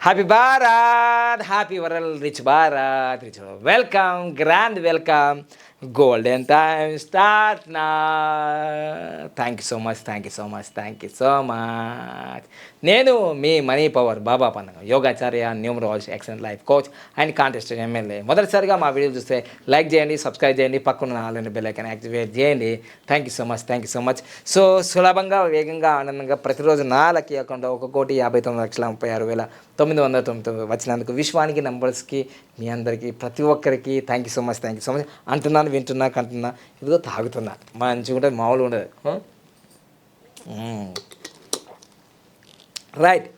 Happy Bharat happy world rich Bharat rich welcome grand welcome golden time start నా thank you so much thank you so much thank you so much నేను మీ money power Baba పండగ యోగాచార్య numerology excellent life coach and contest MLA. మొదటిసారిగా మా video చూస్తే like చేయండి subscribe చేయండి పక్కన నాలుగు బెల్ ఐకాన్ యాక్టివేట్ చేయండి. Thank you so much thank you so much so సులభంగా వేగంగా ఆనందంగా ప్రతిరోజు నా లక్కీ అకౌంట్లో ఒక కోటి యాభై తొమ్మిది లక్షల ముప్పై ఆరు వేల తొమ్మిది వందల తొమ్మిది తొమ్మిది వచ్చినందుకు విశ్వానికి నంబర్స్కి మీ అందరికీ ప్రతి ఒక్కరికి thank you so much thank you so much అంటున్నాను పాటలు వింటున్నా కంటున్నా ఇదిగో తాగుతున్నా. మంచిగా ఉంటుంది మామూలు ఉండదు రైట్.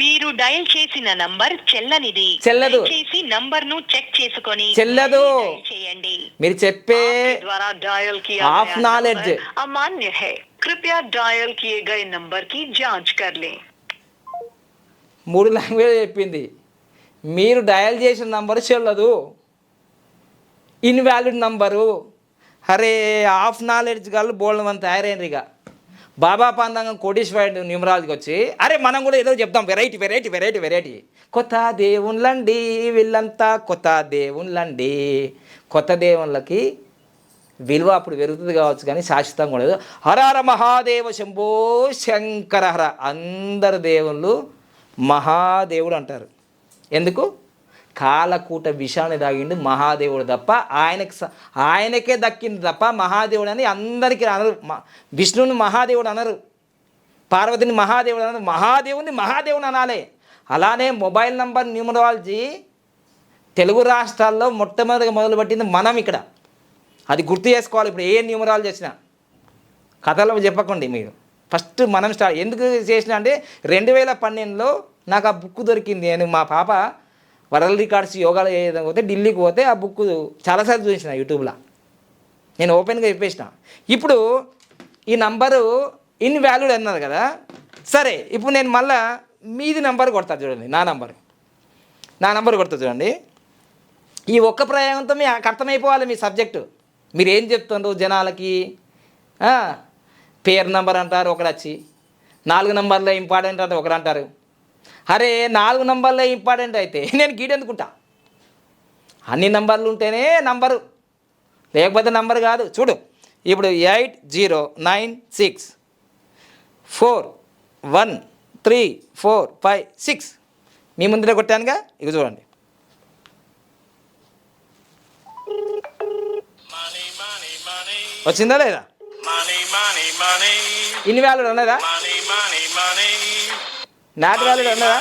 మీరు డయల్ చేసిన నంబర్ చెల్లనిది. చెల్లదు. చేసి నంబర్ను చెక్ చేసుకొని చెల్లదు. చేయండి. మీరు చెప్పే ద్వారా డయల్కి ఆఫ్ నాలెడ్జ్. అమాన్య హే. కృపయా డయల్ కియే గయే నంబర్కి జాంచ్ కర్ లే మూడు లాంగ్వేజ్ చెప్పింది. మీరు డయల్ చేసిన నంబర్ చెల్లదు. Invalid number. అరే హాఫ్ నాలెడ్జ్ గల్ బోల్డ్ మంది తయారైనరు ఇక బాబా పందంగం కోటీశ్వరుడు న్యూమరాలజీకి వచ్చి అరే మనం కూడా ఏదో చెప్తాం వెరైటీ వెరైటీ వెరైటీ వెరైటీ. కొత్త దేవుళ్ళండి వీళ్ళంతా కొత్త దేవుళ్ళండి. కొత్త దేవుళ్ళకి విలువ అప్పుడు పెరుగుతుంది కావచ్చు కానీ శాశ్వతంగా ఉండదు హర హర మహాదేవ శంభో శంకర హర. అందరు దేవుళ్ళు మహాదేవుడు అంటారు. ఎందుకు? కాలకూట విషాన్ని దాగిండు మహాదేవుడు తప్ప ఆయనకి ఆయనకే దక్కింది తప్ప మహాదేవుడు అని అందరికీ అనరు. విష్ణువుని మహాదేవుడు అనరు. పార్వతిని మహాదేవుడు అనరు. మహాదేవుని మహాదేవుని అనాలి. అలానే మొబైల్ నంబర్ న్యూమరాలజీ తెలుగు రాష్ట్రాల్లో మొట్టమొదటిగా మొదలుపెట్టింది మనం ఇక్కడ. అది గుర్తు చేసుకోవాలి ఇప్పుడు ఏ న్యూమరాలజీ చేసినా. కథలో చెప్పకండి మీరు. ఫస్ట్ మనం స్టార్ట్ ఎందుకు చేసిన అంటే రెండు వేల పన్నెండులో నాకు ఆ బుక్ దొరికింది. నేను మా పాప వరల్డ్ రికార్డ్స్ యోగాలు ఏ విధంగా పోతే ఢిల్లీకి పోతే ఆ బుక్ చాలాసార్లు చూసిన యూట్యూబ్లో. నేను ఓపెన్గా చెప్పేసిన. ఇప్పుడు ఈ నంబరు ఇన్వాల్యూడ్ అన్నారు కదా సరే ఇప్పుడు నేను మళ్ళా మీది నంబర్ కొడతా చూడండి నా నంబర్. నా నంబర్ కొడతా చూడండి. ఈ ఒక్క ప్రయోగంతో మీ అర్థమైపోవాలి మీ సబ్జెక్టు. మీరు ఏం చెప్తుండ్రు జనాలకి? పేరు నంబర్ అంటారు ఒకడు వచ్చి. నాలుగు నంబర్లో ఇంపార్టెంట్ అంటే ఒకరు అంటారు. అరే నాలుగు నంబర్లో ఇంపార్టెంట్ అయితే. నేను గీడెందుకుంటా అన్ని నంబర్లు ఉంటేనే నంబరు. లేకపోతే నంబర్ కాదు. చూడు ఇప్పుడు eight zero nine six four one three four five six. మీ ముందర కొట్టానుగా? ఇక చూడండి. వచ్చిందా లేదా? Money, money, money, invalid ఉన్నదా నాటురాలు అన్నదా